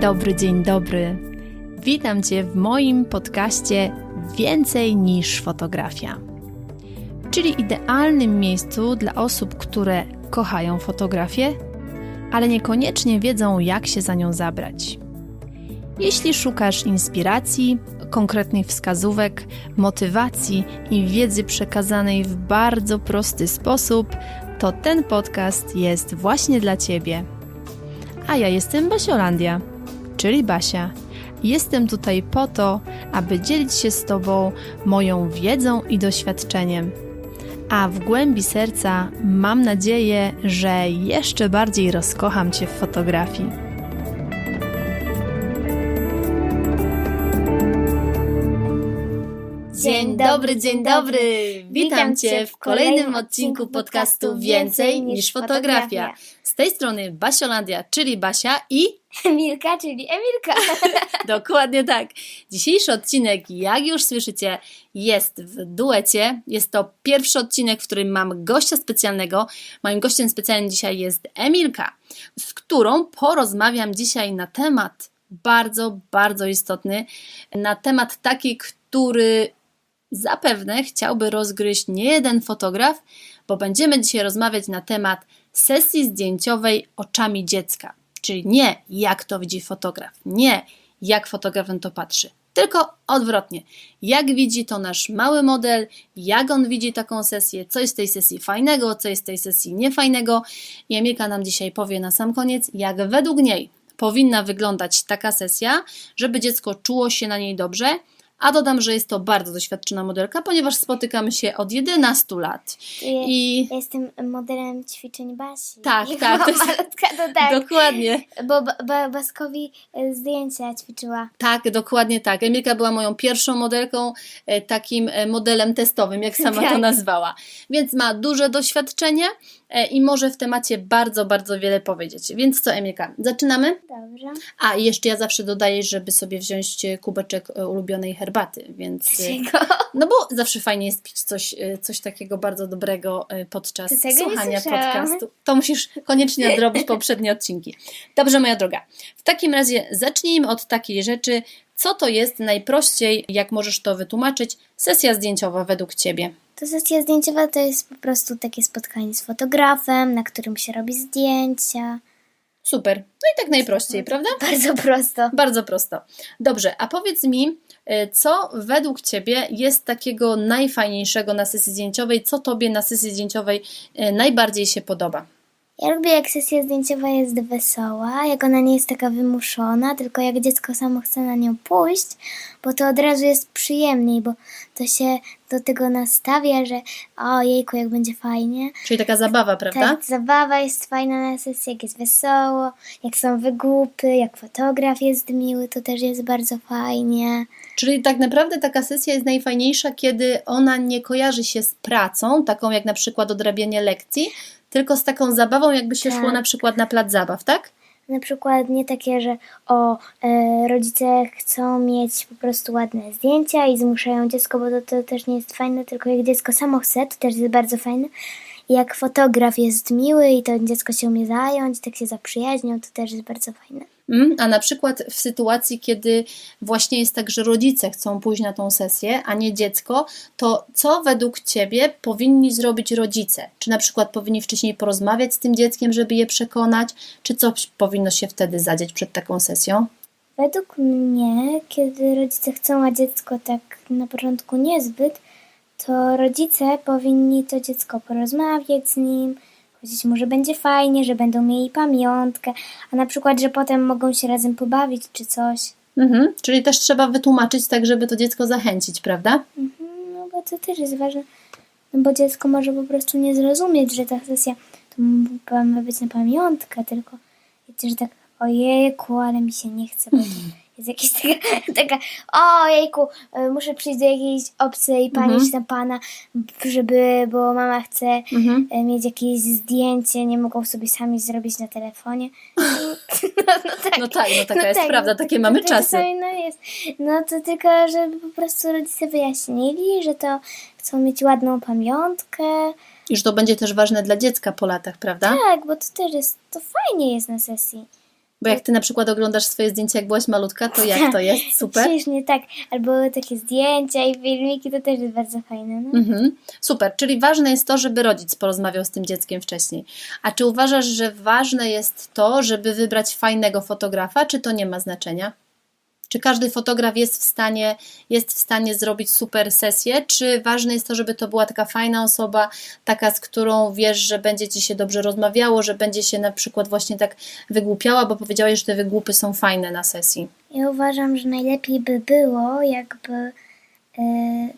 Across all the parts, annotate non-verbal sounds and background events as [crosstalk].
dobry, dzień dobry. Witam Cię w moim podcaście Więcej niż fotografia, czyli idealnym miejscu dla osób, które kochają fotografię, ale niekoniecznie wiedzą, jak się za nią zabrać. Jeśli szukasz inspiracji, konkretnych wskazówek, motywacji i wiedzy przekazanej w bardzo prosty sposób, to ten podcast jest właśnie dla Ciebie. A ja jestem Basiolandia, czyli Basia. Jestem tutaj po to, aby dzielić się z Tobą moją wiedzą i doświadczeniem. A w głębi serca mam nadzieję, że jeszcze bardziej rozkocham Cię w fotografii. Dobry, dzień dobry! Witam Cię w kolejnym odcinku podcastu Więcej niż fotografia. Z tej strony Basiolandia, czyli Basia i [laughs] Emilka, czyli Emilka. [laughs] Dokładnie tak. Dzisiejszy odcinek, jak już słyszycie, jest w duecie. Jest to pierwszy odcinek, w którym mam gościa specjalnego. Moim gościem specjalnym dzisiaj jest Emilka, z którą porozmawiam dzisiaj na temat bardzo, bardzo istotny. Na temat taki, który zapewne chciałby rozgryźć nie jeden fotograf, bo będziemy dzisiaj rozmawiać na temat sesji zdjęciowej oczami dziecka. Czyli nie jak to widzi fotograf, nie jak fotograf na to patrzy, tylko odwrotnie. Jak widzi to nasz mały model, jak on widzi taką sesję, co jest w tej sesji fajnego, co jest w tej sesji niefajnego. I Emilka nam dzisiaj powie na sam koniec, jak według niej powinna wyglądać taka sesja, żeby dziecko czuło się na niej dobrze a dodam, że jest to bardzo doświadczona modelka, ponieważ spotykamy się od 11 lat. I... Ja jestem modelem ćwiczeń Basi. Tak, I tak. To jest... Malutka, to tak. Dokładnie. Bo ba Baskowi e, zdjęcia ćwiczyła. Tak, dokładnie tak. Emilka była moją pierwszą modelką, e, takim e, modelem testowym, jak sama tak. to nazwała. Więc ma duże doświadczenie i może w temacie bardzo, bardzo wiele powiedzieć. Więc co, Emilka, zaczynamy? Dobrze. A, i jeszcze ja zawsze dodaję, żeby sobie wziąć kubeczek ulubionej herbaty herbaty, więc. Dlaczego? [laughs] No bo zawsze fajnie jest pić coś, y, coś takiego bardzo dobrego y, podczas słuchania podcastu. To musisz koniecznie nadrobić poprzednie odcinki. Dobrze, moja droga. W takim razie zacznijmy od takiej rzeczy. Co to jest najprościej, jak możesz to wytłumaczyć, sesja zdjęciowa według Ciebie? To sesja zdjęciowa to jest po prostu takie spotkanie z fotografem, na którym się robi zdjęcia. Super. No i tak najprościej, prawda? Bardzo prosto. Bardzo prosto. Dobrze, a powiedz mi, E, co według Ciebie jest takiego najfajniejszego na sesji zdjęciowej? Co Tobie na sesji zdjęciowej e, najbardziej się podoba? Ja lubię, jak sesja zdjęciowa jest wesoła, jak ona nie jest taka wymuszona, tylko jak dziecko samo chce na nią pójść, bo to od razu jest przyjemniej, bo to się do tego nastawia, że o jejku, jak będzie fajnie. Czyli taka zabawa, prawda? Tak, zabawa jest fajna na sesji, jak jest wesoło, jak są wygłupy, jak fotograf jest miły, to też jest bardzo fajnie. Czyli tak naprawdę taka sesja jest najfajniejsza, kiedy ona nie kojarzy się z pracą, taką jak na przykład odrabianie lekcji, tylko z taką zabawą, jakby się tak. szło na przykład na plac zabaw, tak? Na przykład nie takie, że o, e, rodzice chcą mieć po prostu ładne zdjęcia i zmuszają dziecko, bo to, to też nie jest fajne, tylko jak dziecko samo chce, to też jest bardzo fajne. Jak fotograf jest miły i to dziecko się umie zająć, tak się zaprzyjaźnią, to też jest bardzo fajne. Mm, a na przykład w sytuacji, kiedy właśnie jest tak, że rodzice chcą pójść na tą sesję, a nie dziecko, to co według Ciebie powinni zrobić rodzice? Czy na przykład powinni wcześniej porozmawiać z tym dzieckiem, żeby je przekonać, czy co powinno się wtedy zadzieć przed taką sesją? Według mnie, kiedy rodzice chcą, a dziecko tak na początku niezbyt, to rodzice powinni to dziecko porozmawiać z nim, Powiedzieć mu, że będzie fajnie, że będą mieli pamiątkę, a na przykład, że potem mogą się razem pobawić czy coś. Mhm, czyli też trzeba wytłumaczyć tak, żeby to dziecko zachęcić, prawda? Mhm, no bo to też jest ważne, no bo dziecko może po prostu nie zrozumieć, że ta sesja to ma być na pamiątkę, tylko wiecie, że tak ojejku, ale mi się nie chce, bo [laughs] jest jakaś taka, [laughs] taka o jejku, e, muszę przyjść do jakiejś obcej pani mhm. czy tam pana, żeby, bo mama chce mhm. E, mieć jakieś zdjęcie, nie mogą sobie sami zrobić na telefonie. [laughs] No, no tak, no, tak, no taka no jest tak, prawda, takie to, mamy to, czasy. no, jest. no to tylko, żeby po prostu rodzice wyjaśnili, że to chcą mieć ładną pamiątkę. I że to będzie też ważne dla dziecka po latach, prawda? Tak, bo to też jest, to fajnie jest na sesji Bo jak ty na przykład oglądasz swoje zdjęcia, jak byłaś malutka, to jak to jest? [laughs] Super. Śmiesznie, tak. Albo takie zdjęcia i filmiki, to też jest bardzo fajne. No. Mhm. Super, czyli ważne jest to, żeby rodzic porozmawiał z tym dzieckiem wcześniej. A czy uważasz, że ważne jest to, żeby wybrać fajnego fotografa, czy to nie ma znaczenia? Czy każdy fotograf jest w stanie, jest w stanie zrobić super sesję, czy ważne jest to, żeby to była taka fajna osoba, taka, z którą wiesz, że będzie ci się dobrze rozmawiało, że będzie się na przykład właśnie tak wygłupiała, bo powiedziałeś, że te wygłupy są fajne na sesji. Ja uważam, że najlepiej by było, jakby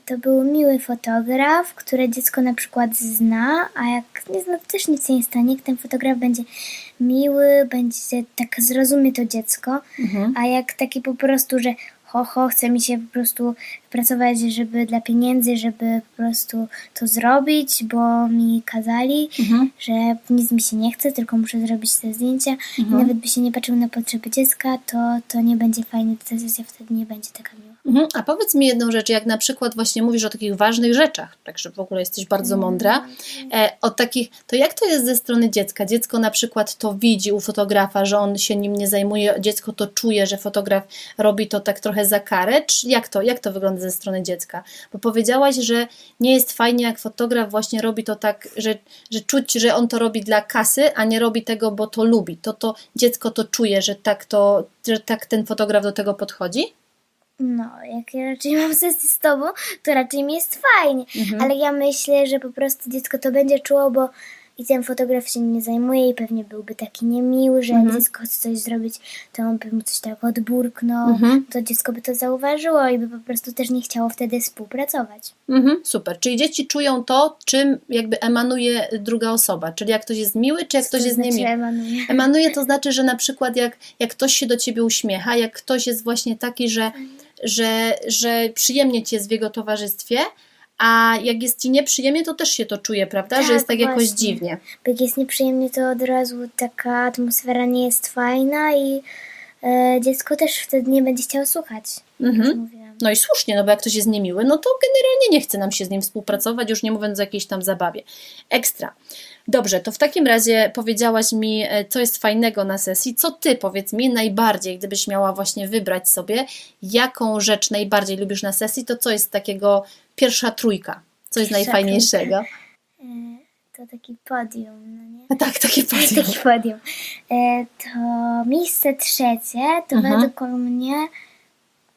to był miły fotograf, które dziecko na przykład zna, a jak nie zna, to też nic się nie stanie. Jak ten fotograf będzie miły, będzie tak zrozumie to dziecko, Mhm. a jak taki po prostu, że ho, ho, chce mi się po prostu pracować, żeby dla pieniędzy, żeby po prostu to zrobić, bo mi kazali, Mhm. że nic mi się nie chce, tylko muszę zrobić te zdjęcia i nawet by się nie patrzył na potrzeby dziecka, to, to nie będzie fajnie, ta sesja wtedy nie będzie taka miła. Mhm. A powiedz mi jedną rzecz, jak na przykład właśnie mówisz o takich ważnych rzeczach, także w ogóle jesteś bardzo mądra, e, o takich, to jak to jest ze strony dziecka? Dziecko na przykład to widzi u fotografa, że on się nim nie zajmuje, dziecko to czuje, że fotograf robi to tak trochę za karę, czy jak to, jak to wygląda ze strony dziecka? Bo powiedziałaś, że nie jest fajnie, jak fotograf właśnie robi to tak, że, że czuć, że on to robi dla kasy, a nie robi tego, bo to lubi. To to dziecko to czuje, że tak to, że tak ten fotograf do tego podchodzi? No, jak ja raczej mam sesję z tobą, to raczej mi jest fajnie. Mhm. Ale ja myślę, że po prostu dziecko to będzie czuło, bo i ten fotograf się nie zajmuje i pewnie byłby taki niemiły, że jak Mhm. dziecko chce coś zrobić, to on by mu coś tak odburknął, Mhm. to dziecko by to zauważyło i by po prostu też nie chciało wtedy współpracować. Mhm, super. Czyli dzieci czują to, czym jakby emanuje druga osoba. Czyli jak ktoś jest miły, czy jak ktoś To jest znaczy niemiły. emanuje. Emanuje to znaczy, że na przykład jak, jak ktoś się do ciebie uśmiecha, jak ktoś jest właśnie taki, że, że, że przyjemnie ci jest w jego towarzystwie, a jak jest ci nieprzyjemnie, to też się to czuje, prawda? że Tak, jest tak jakoś właśnie. dziwnie. Bo jak jest nieprzyjemnie, to od razu taka atmosfera nie jest fajna i e, dziecko też wtedy nie będzie chciało słuchać. Mhm. No i słusznie, no bo jak ktoś jest niemiły, no to generalnie nie chce nam się z nim współpracować, już nie mówiąc o jakiejś tam zabawie. Ekstra. Dobrze, to w takim razie powiedziałaś mi, e, co jest fajnego na sesji. Co ty, powiedz mi, najbardziej, gdybyś miała właśnie wybrać sobie, jaką rzecz najbardziej lubisz na sesji, to co jest takiego pierwsza trójka? Co jest najfajniejszego? E, to taki podium, no nie? Tak, takie [laughs] podium. Taki podium. E, to miejsce trzecie, to Mhm. według mnie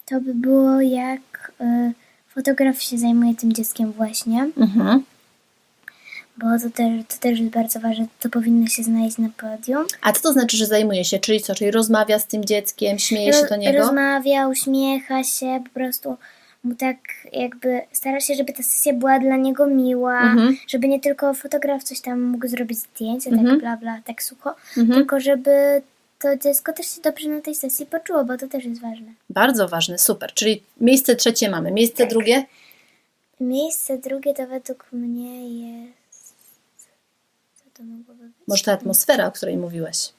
to by było jak e, fotograf się zajmuje tym dzieckiem właśnie, Mhm. bo to też, to też jest bardzo ważne, to powinno się znaleźć na podium. A co to znaczy, że zajmuje się? Czyli co? Czyli rozmawia z tym dzieckiem, śmieje się Ro- do niego? Rozmawia, uśmiecha się, po prostu mu tak jakby stara się, żeby ta sesja była dla niego miła, Mhm. żeby nie tylko fotograf coś tam mógł zrobić zdjęcie, Mhm. tak bla bla, tak sucho, Mhm. tylko żeby to dziecko też się dobrze na tej sesji poczuło, bo to też jest ważne. Bardzo ważne, super. Czyli miejsce trzecie mamy. Miejsce Tak. drugie? Miejsce drugie to według mnie jest... Co to mogłoby być? Może ta atmosfera, o której mówiłeś.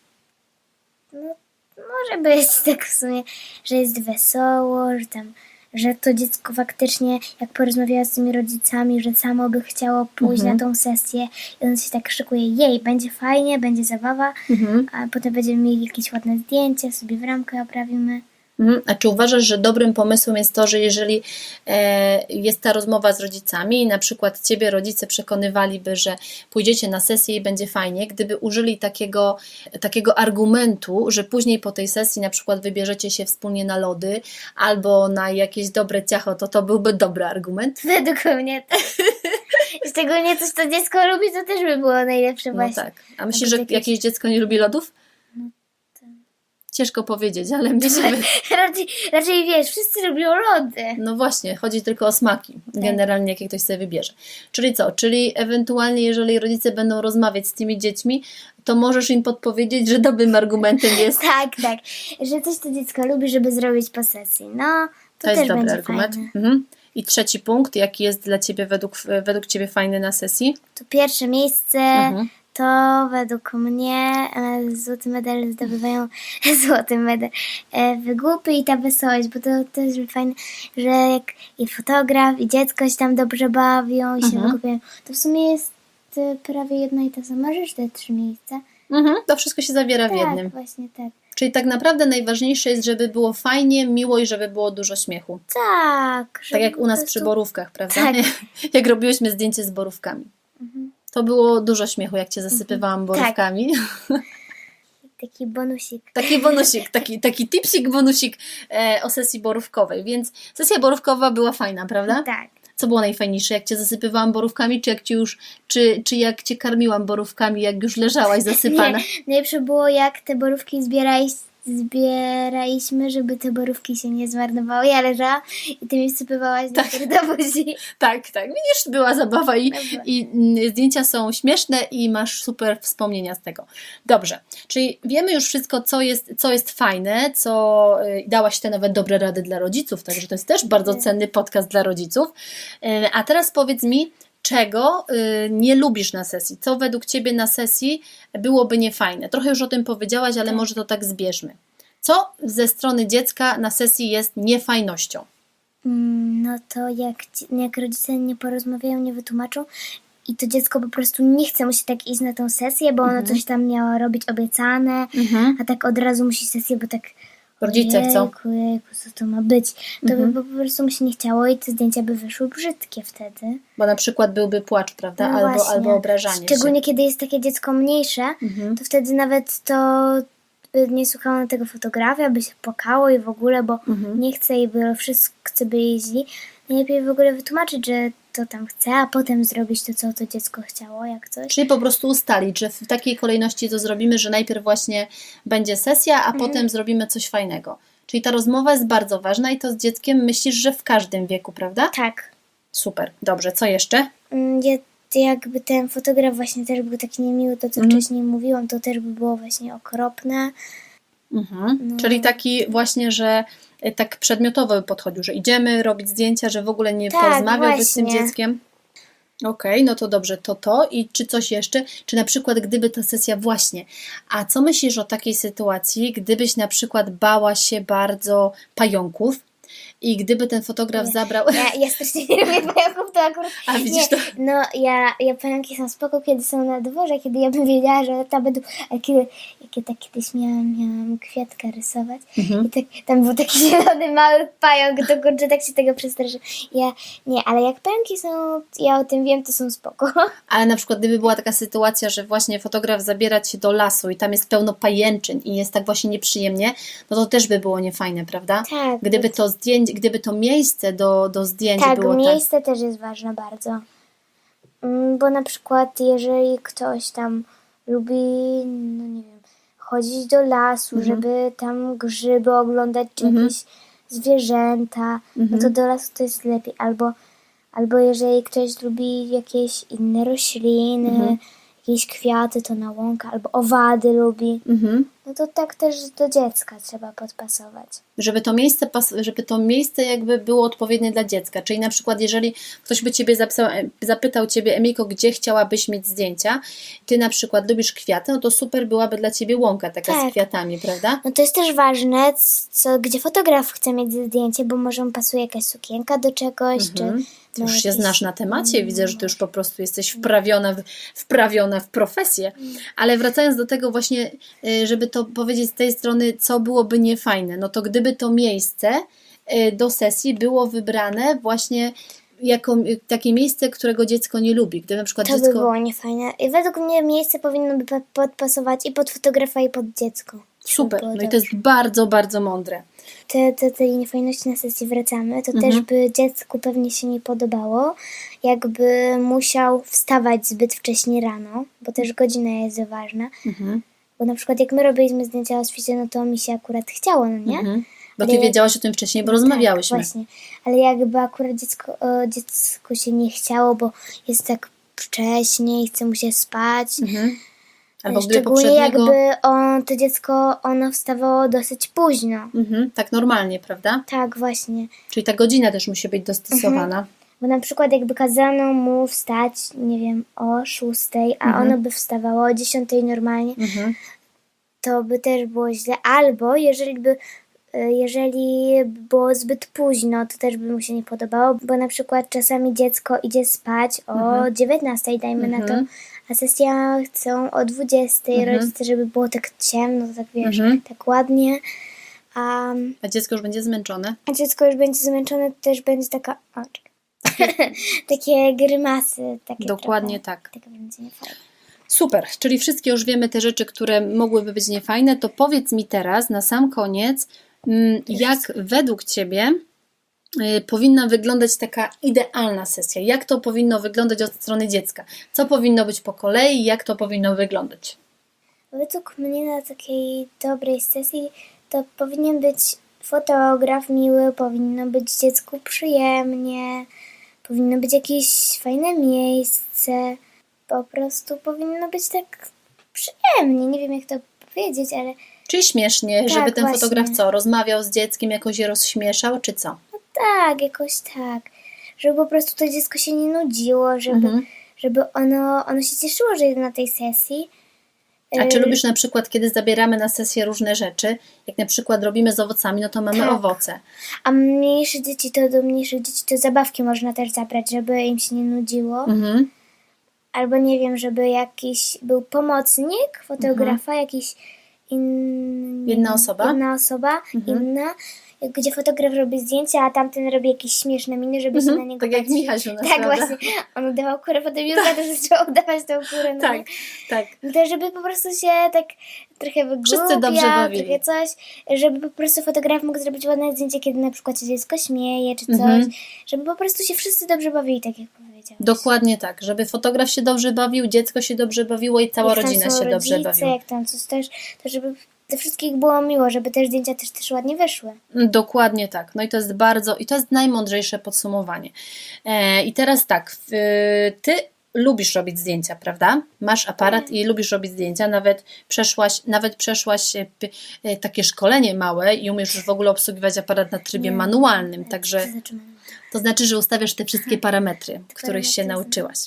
No, może być [laughs] tak w sumie, że jest wesoło, że tam, że to dziecko faktycznie, jak porozmawiała z tymi rodzicami, że samo by chciało pójść Mhm. na tą sesję i on się tak szykuje, jej, będzie fajnie, będzie zabawa, Mhm. a potem będziemy mieli jakieś ładne zdjęcia, sobie w ramkę oprawimy. Mhm. A czy uważasz, że dobrym pomysłem jest to, że jeżeli e, jest ta rozmowa z rodzicami i na przykład ciebie rodzice przekonywaliby, że pójdziecie na sesję i będzie fajnie, gdyby użyli takiego, takiego argumentu, że później po tej sesji na przykład wybierzecie się wspólnie na lody albo na jakieś dobre ciacho, to to byłby dobry argument? Według mnie tak. [laughs] Szczególnie coś, co dziecko lubi, to też by było najlepsze No właśnie. tak. A myślisz, że jakieś- jakieś dziecko nie lubi lodów? Ciężko powiedzieć, ale myślę, [laughs] raczej, raczej wiesz, wszyscy lubią lody. No właśnie, chodzi tylko o smaki, generalnie jakie ktoś sobie wybierze. Czyli co? Czyli ewentualnie, jeżeli rodzice będą rozmawiać z tymi dziećmi, to możesz im podpowiedzieć, że dobrym argumentem [laughs] jest. Tak, tak. Że coś to dziecko lubi, żeby zrobić po sesji. No, to, To jest też dobry będzie argument. Mhm. I trzeci punkt, jaki jest dla Ciebie według, według Ciebie fajny na sesji? To pierwsze miejsce Mhm. To według mnie e, [laughs] złoty medal zdobywają złoty medal wygłupy i ta wesołość, bo to też fajne, że jak i fotograf i dziecko się tam dobrze bawią i się Mhm. wygłupiają, to w sumie jest e, prawie jedna i ta sama rzecz, te trzy miejsca. Mhm. To wszystko się zawiera w tak, jednym. właśnie tak. Czyli tak naprawdę najważniejsze jest, żeby było fajnie, miło i żeby było dużo śmiechu. Tak. Tak jak u nas prostu- przy borówkach, prawda? Tak. [laughs] jak robiłyśmy zdjęcie z borówkami. Mhm. To było dużo śmiechu, jak cię zasypywałam borówkami. [laughs] Taki bonusik. Taki bonusik, taki, taki tipsik, bonusik e, o sesji borówkowej. Więc sesja borówkowa była fajna, prawda? Tak. Co było najfajniejsze? Jak cię zasypywałam borówkami, czy jak cię już, czy, czy jak cię karmiłam borówkami, jak już leżałaś [laughs] zasypana? Nie, najlepsze było jak te borówki zbierałeś, zbieraliśmy, żeby te borówki się nie zmarnowały. Ja leżałam i ty mi wsypywałaś Tak. tak. do buzi. Tak, tak. Widzisz, była zabawa i, Dobra. i mm, zdjęcia są śmieszne i masz super wspomnienia z tego. Dobrze, czyli wiemy już wszystko, co jest, co jest fajne, co y, dałaś te nawet dobre rady dla rodziców, także to jest też bardzo Tak. cenny podcast dla rodziców. Y, A teraz powiedz mi, czego y, nie lubisz na sesji? Co według Ciebie na sesji byłoby niefajne? Trochę już o tym powiedziałaś, ale Tak. może to tak zbierzmy. Co ze strony dziecka na sesji jest niefajnością? Mm, No to jak, jak rodzice nie porozmawiają, nie wytłumaczą i to dziecko po prostu nie chce, musi tak iść na tą sesję, bo ono coś tam miało robić obiecane, Mhm. a tak od razu musi sesję, bo tak Rodzice chcą. Jejku, co to ma być? To Mhm. by po prostu mu się nie chciało i te zdjęcia by wyszły brzydkie wtedy. Bo na przykład byłby płacz, prawda? No albo, właśnie. albo obrażanie Szczególnie się. kiedy jest takie dziecko mniejsze, Mhm. to wtedy nawet to by nie słuchało na tego fotografia, by się płakało i w ogóle, bo Mhm. nie chce i by wszyscy by jeździli. Najlepiej w ogóle wytłumaczyć, że to tam chce, a potem zrobić to, co to dziecko chciało, jak coś. Czyli po prostu ustalić, że w takiej kolejności to zrobimy, że najpierw właśnie będzie sesja, a Mhm. potem zrobimy coś fajnego. Czyli ta rozmowa jest bardzo ważna i to z dzieckiem myślisz, że w każdym wieku, prawda? Tak. Super. Dobrze, co jeszcze? Mm, Ja, jakby ten fotograf właśnie też był taki niemiły, to co Mhm. wcześniej mówiłam, to też by było właśnie okropne. Mhm. No. Czyli taki właśnie, że e, tak przedmiotowo by podchodził, że idziemy robić zdjęcia, że w ogóle nie Tak, porozmawiałby z tym dzieckiem. Okej, no to dobrze, to to i czy coś jeszcze? Czy na przykład gdyby ta sesja właśnie, a co myślisz o takiej sytuacji, gdybyś na przykład bała się bardzo pająków i gdyby ten fotograf Nie. zabrał... Ja, ja strasznie nie [laughs] lubię pająków, to akurat... A widzisz nie, to? No, ja, ja pająki są spoko, kiedy są na dworze, kiedy ja bym wiedziała, że tam będą... A kiedy, ja tak kiedyś miałam, miałam kwiatka rysować Mhm. i tak, tam był taki [laughs] zielony mały pająk, to kurczę, tak się tego przestraszę. Ja, nie, ale jak pająki są, ja o tym wiem, to są spoko. [laughs] Ale na przykład gdyby była taka sytuacja, że właśnie fotograf zabiera cię do lasu i tam jest pełno pajęczyn i jest tak właśnie nieprzyjemnie, no to też by było niefajne, prawda? Tak. Gdyby to zdjęcie, gdyby to miejsce do, do zdjęć Tak, było tak. miejsce też jest ważne bardzo. Mm, Bo na przykład, jeżeli ktoś tam lubi, no nie wiem, chodzić do lasu, Mhm. żeby tam grzyby oglądać, czy jakieś zwierzęta, no Mhm. to do lasu to jest lepiej. Albo, albo jeżeli ktoś lubi jakieś inne rośliny, Mhm. Jakieś kwiaty, to na łąkę, albo owady lubi, Mhm. no to tak też do dziecka trzeba podpasować. Żeby to miejsce, żeby to miejsce jakby było odpowiednie dla dziecka. Czyli na przykład, jeżeli ktoś by ciebie zapisał, zapytał ciebie, Emiko, gdzie chciałabyś mieć zdjęcia, ty na przykład lubisz kwiaty, no to super byłaby dla ciebie łąka taka z Tak. kwiatami, prawda? No to jest też ważne, co, gdzie fotograf chce mieć zdjęcie, bo może mu pasuje jakaś sukienka do czegoś, Mhm. czy Ty już się jakieś- znasz na temacie, widzę, że ty już po prostu jesteś wprawiona w, wprawiona w profesję. Ale wracając do tego właśnie, y, żeby to powiedzieć z tej strony, co byłoby niefajne, no to gdyby to miejsce y, do sesji było wybrane właśnie jako takie miejsce, którego dziecko nie lubi. Gdyby na przykład To by dziecko... było niefajne. I według mnie miejsce powinno by po- podpasować i pod fotografa, i pod dziecko. Super, no i to jest bardzo, bardzo mądre. Te, te, tej niefajności na sesji wracamy, to Mhm. też by dziecku pewnie się nie podobało, jakby musiał wstawać zbyt wcześnie rano, bo też godzina jest ważna. Mhm. Bo na przykład jak my robiliśmy zdjęcia o świcie, no to mi się akurat chciało, no nie? Mhm. Bo ty wiedziałaś o tym wcześniej, bo No rozmawiałyśmy. Tak, właśnie. Ale jakby akurat dziecko, o, dziecku się nie chciało, bo jest tak wcześnie i chce mu się spać. Mhm. Albo Szczególnie poprzedniego... jakby on, to dziecko, ono wstawało dosyć późno. Mhm. Tak normalnie, prawda? Tak, właśnie. Czyli ta godzina też musi być dostosowana. Mhm. Bo na przykład jakby kazano mu wstać, nie wiem, o szóstej, a Mhm. ono by wstawało o dziesiątej normalnie, Mhm. to by też było źle. Albo jeżeli by y, jeżeli było zbyt późno, to też by mu się nie podobało, bo na przykład czasami dziecko idzie spać o Mhm. 19, dajmy na to, Mhm. A sesja chcą o 20, Mhm. rodzice, żeby było tak ciemno, tak wiesz, Mhm. tak ładnie. A, A dziecko już będzie zmęczone. a dziecko już będzie zmęczone, to też będzie taka. O, [laughs] takie grymasy. Takie Dokładnie trochę, tak. Takie będzie niefajne. Super, czyli wszystkie już wiemy te rzeczy, które mogłyby być niefajne, to powiedz mi teraz na sam koniec, mm, jak według Ciebie powinna wyglądać taka idealna sesja? Jak to powinno wyglądać od strony dziecka? Co powinno być po kolei? Jak to powinno wyglądać? Według mnie na takiej dobrej sesji to powinien być fotograf miły, powinno być dziecku przyjemnie, powinno być jakieś fajne miejsce. Po prostu powinno być tak przyjemnie. Nie wiem jak to powiedzieć, ale Czyli śmiesznie, Tak, żeby ten właśnie. fotograf co? Rozmawiał z dzieckiem, jakoś je rozśmieszał, czy co? Tak, jakoś tak. Żeby po prostu to dziecko się nie nudziło, żeby, Mhm. żeby ono, ono się cieszyło, że jest na tej sesji. A czy Y, lubisz na przykład, kiedy zabieramy na sesję różne rzeczy, jak na przykład robimy z owocami, no to mamy Tak. owoce. A mniejsze dzieci to do mniejszych dzieci to zabawki można też zabrać, żeby im się nie nudziło. Mhm. Albo nie wiem, żeby jakiś był pomocnik fotografa, jakiś in... Mhm. Jedna osoba? Jedna osoba, Mhm. inna, gdzie fotograf robi zdjęcia, a tamten robi jakieś śmieszne miny, żeby się na Mhm. niego Tak jak patrzeć. Michał u nas, Tak, prawda? właśnie. On udawał kurę, potem Julka też zaczęła udawać tą kurę. No Tak, nie? tak. No to żeby po prostu się tak trochę wygłupia, Wszyscy dobrze bawili. trochę coś, żeby po prostu fotograf mógł zrobić ładne zdjęcie, kiedy na przykład się dziecko śmieje, czy coś, Mhm. żeby po prostu się wszyscy dobrze bawili, tak jak powiedziałeś. Dokładnie tak, żeby fotograf się dobrze bawił, dziecko się dobrze bawiło i cała rodzina się dobrze rodzice, bawiła. jak tam coś też, to żeby dla wszystkich było miło, żeby te zdjęcia też, też ładnie wyszły. Mm, Dokładnie tak. No i to jest bardzo, i to jest najmądrzejsze podsumowanie. E, I teraz tak, ty lubisz robić zdjęcia, prawda? Masz aparat i lubisz robić zdjęcia, nawet przeszłaś, nawet przeszłaś e, e, takie szkolenie małe i umiesz już w ogóle obsługiwać aparat na trybie Nie. manualnym, także To zaczynamy. To znaczy, że ustawiasz te wszystkie parametry, których się nauczyłaś.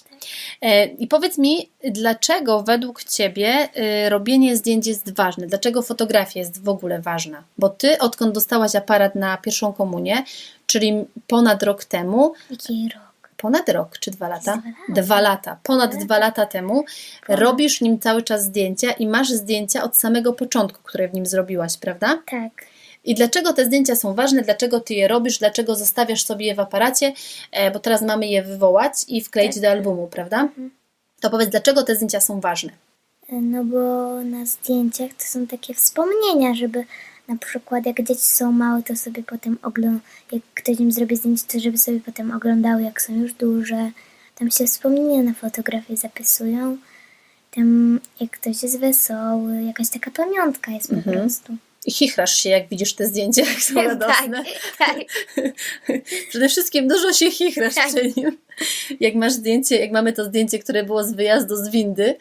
E, I powiedz mi, dlaczego według Ciebie e, robienie zdjęć jest ważne? Dlaczego fotografia jest w ogóle ważna? Bo Ty, odkąd dostałaś aparat na pierwszą komunię, czyli ponad rok temu, Jaki rok? ponad rok czy dwa lata? Dwa lata. Dwa lata. Ponad Dwa dwa lata temu Ponad. robisz nim cały czas zdjęcia i masz zdjęcia od samego początku, które w nim zrobiłaś, prawda? Tak. I dlaczego te zdjęcia są ważne? Dlaczego ty je robisz? Dlaczego zostawiasz sobie je w aparacie? E, bo teraz mamy je wywołać i wkleić Tak. do albumu, prawda? Mhm. To powiedz, dlaczego te zdjęcia są ważne? No bo na zdjęciach to są takie wspomnienia, żeby na przykład jak dzieci są małe, to sobie potem oglądają, jak ktoś im zrobi zdjęcie, to żeby sobie potem oglądały, jak są już duże. Tam się wspomnienia na fotografii zapisują. Tam jak ktoś jest wesoły, jakaś taka pamiątka jest po Mhm. prostu. Chichrasz się, jak widzisz te zdjęcia, jak są [laughs] radosne. tak. [laughs] Przede wszystkim dużo się chichrasz Tak. przy nim. Jak masz zdjęcie, jak mamy to zdjęcie, które było z wyjazdu z windy,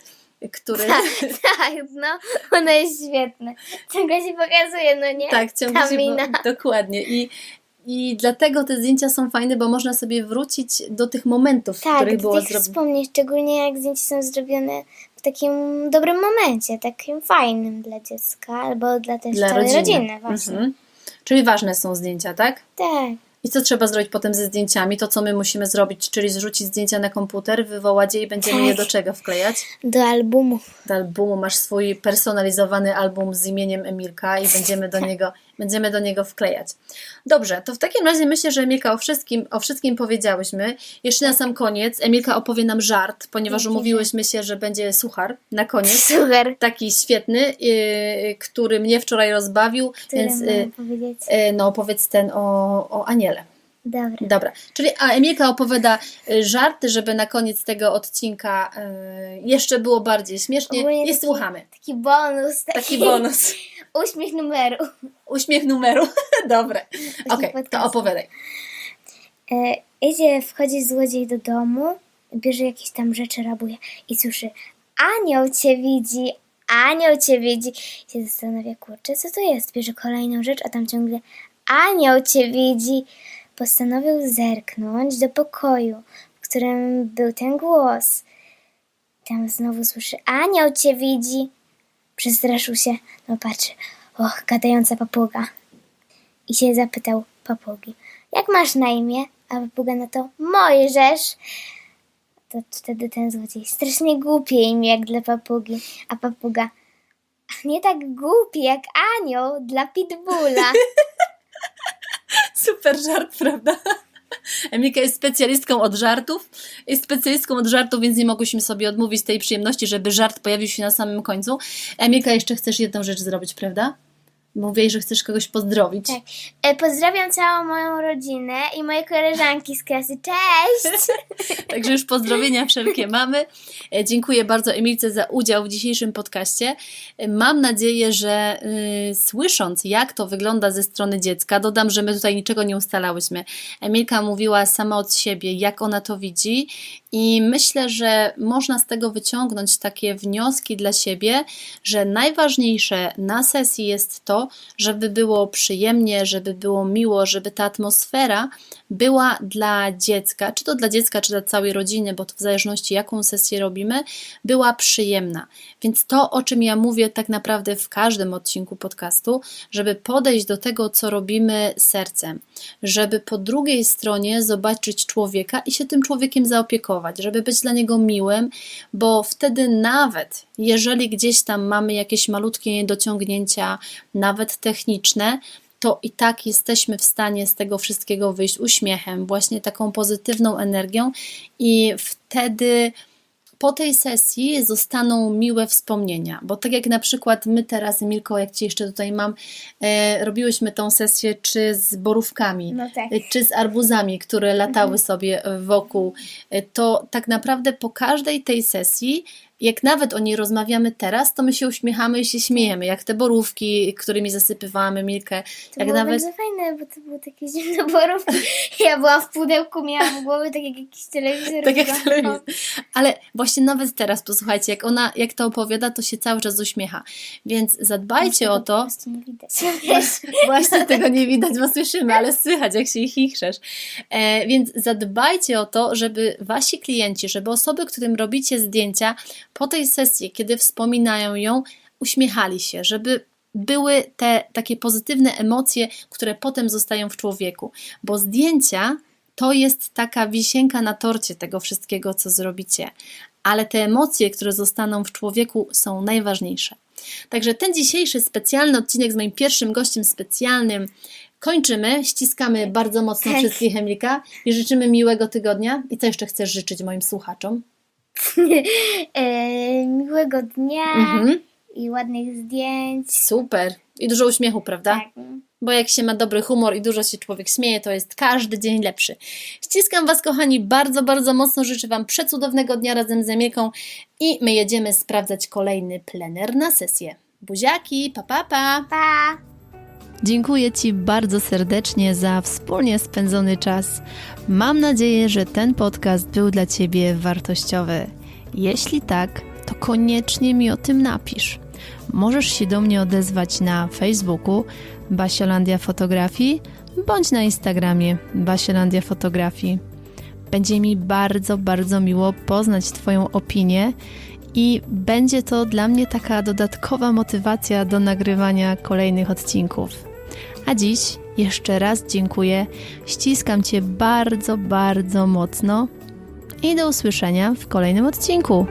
które... tak, tak, no, ono jest świetne. Ciągle się pokazuje, no nie? Tak, ciągle Ta się mina. [laughs] dokładnie. I, I dlatego te zdjęcia są fajne, bo można sobie wrócić do tych momentów, w Tak, których do było zrobione. wspomnień, szczególnie jak zdjęcia są zrobione w takim dobrym momencie, takim fajnym dla dziecka, albo dla też Dla całej rodziny. rodziny właśnie. Mhm. Czyli ważne są zdjęcia, tak? Tak, I co trzeba zrobić potem ze zdjęciami? To, co my musimy zrobić, czyli zrzucić zdjęcia na komputer, wywołać je i będziemy Tak. je do czego wklejać? do albumu. Do albumu masz swój personalizowany album z imieniem Emilka i będziemy do niego, będziemy do niego wklejać. Dobrze, to w takim razie myślę, że Emilka o wszystkim, o wszystkim powiedziałyśmy. Jeszcze na sam koniec Emilka opowie nam żart, ponieważ Jaki umówiłyśmy się, że będzie suchar na koniec. Super. Taki świetny, yy, który mnie wczoraj rozbawił, Który więc yy, powiedzieć? yy, no opowiedz ten o, o Aniele. Dobra. Dobra, czyli a Emilka opowiada y, żart, żeby na koniec tego odcinka y, jeszcze było bardziej śmiesznie Ogólnie i taki- słuchamy. Taki bonus, taki, Taki bonus. [laughs] uśmiech numeru. Uśmiech numeru. [laughs] Dobre. Okej, to podcastu. opowiadaj. E, idzie, wchodzi złodziej do domu, bierze jakieś tam rzeczy, rabuje i słyszy Anioł cię widzi, anioł cię widzi. I się zastanawia, kurczę, co to jest? Bierze kolejną rzecz, a tam ciągle anioł cię widzi. Postanowił zerknąć do pokoju, w którym był ten głos. Tam znowu słyszy anioł cię widzi. Przestraszył się, no patrzy, och, gadająca papuga. I się zapytał papugi, jak masz na imię? A papuga na to, Mojżesz. to wtedy ten złodziej strasznie głupie imię jak dla papugi, a papuga nie tak głupi jak anioł dla pitbulla. [laughs] Super żart, prawda? [laughs] Emilka jest specjalistką od żartów. Jest specjalistką od żartów, więc nie mogłyśmy sobie odmówić tej przyjemności, żeby żart pojawił się na samym końcu. Emilka, jeszcze chcesz jedną rzecz zrobić, prawda? Mówiłeś, że chcesz kogoś pozdrowić. Tak. E, pozdrawiam całą moją rodzinę i moje koleżanki z klasy. Cześć! [laughs] Także już pozdrowienia wszelkie mamy. E, Dziękuję bardzo Emilce za udział w dzisiejszym podcaście. E, Mam nadzieję, że y, słysząc, jak to wygląda ze strony dziecka, dodam, że my tutaj niczego nie ustalałyśmy. Emilka mówiła sama od siebie, jak ona to widzi, i myślę, że można z tego wyciągnąć takie wnioski dla siebie, że najważniejsze na sesji jest to, żeby było przyjemnie, żeby było miło, żeby ta atmosfera była dla dziecka, czy to dla dziecka, czy dla całej rodziny, bo to w zależności jaką sesję robimy, była przyjemna. Więc to, o czym ja mówię tak naprawdę w każdym odcinku podcastu, żeby podejść do tego, co robimy sercem, żeby po drugiej stronie zobaczyć człowieka i się tym człowiekiem zaopiekować, żeby być dla niego miłym, bo wtedy nawet jeżeli gdzieś tam mamy jakieś malutkie niedociągnięcia, nawet techniczne, to i tak jesteśmy w stanie z tego wszystkiego wyjść uśmiechem, właśnie taką pozytywną energią, i wtedy po tej sesji zostaną miłe wspomnienia, bo tak jak na przykład my teraz, Milko, jak Ci jeszcze tutaj mam, e, robiłyśmy tą sesję czy z borówkami, No tak. e, czy z arbuzami, które latały sobie e, wokół, e, to tak naprawdę po każdej tej sesji jak nawet o niej rozmawiamy teraz, to my się uśmiechamy i się śmiejemy, jak te borówki, którymi zasypywamy Milkę. To jak było nawet bardzo fajne, bo to były takie zimnoborówki. [laughs] Ja byłam w pudełku, miałam głowę tak jak jakiś telewizor. Tak jak telewizor. Ale właśnie nawet teraz, posłuchajcie, jak ona, jak to opowiada, to się cały czas uśmiecha. Więc zadbajcie o to. Prostu nie widać. [laughs] Właśnie tego nie widać, bo słyszymy, ale słychać, jak się chichrzesz. E, więc zadbajcie o to, żeby wasi klienci, żeby osoby, którym robicie zdjęcia, po tej sesji, kiedy wspominają ją, uśmiechali się, żeby były te takie pozytywne emocje, które potem zostają w człowieku. Bo zdjęcia to jest taka wisienka na torcie tego wszystkiego, co zrobicie. Ale te emocje, które zostaną w człowieku, są najważniejsze. Także ten dzisiejszy specjalny odcinek z moim pierwszym gościem specjalnym kończymy. Ściskamy bardzo mocno wszystkich Emilka i życzymy miłego tygodnia. I co jeszcze chcesz życzyć moim słuchaczom? [laughs] e, miłego dnia Mhm. i ładnych zdjęć. Super. I dużo uśmiechu, prawda? Tak. Bo jak się ma dobry humor i dużo się człowiek śmieje, to jest każdy dzień lepszy. Ściskam Was, kochani, bardzo, bardzo mocno. Życzę Wam przecudownego dnia razem z Emilką i my jedziemy sprawdzać kolejny plener na sesję. Buziaki, pa, pa, pa! Pa! Dziękuję Ci bardzo serdecznie za wspólnie spędzony czas. Mam nadzieję, że ten podcast był dla Ciebie wartościowy. Jeśli tak, to koniecznie mi o tym napisz. Możesz się do mnie odezwać na Facebooku Basiolandia Fotografii bądź na Instagramie Basiolandia Fotografii. Będzie mi bardzo, bardzo miło poznać Twoją opinię i będzie to dla mnie taka dodatkowa motywacja do nagrywania kolejnych odcinków. A dziś jeszcze raz dziękuję, ściskam Cię bardzo, bardzo mocno i do usłyszenia w kolejnym odcinku.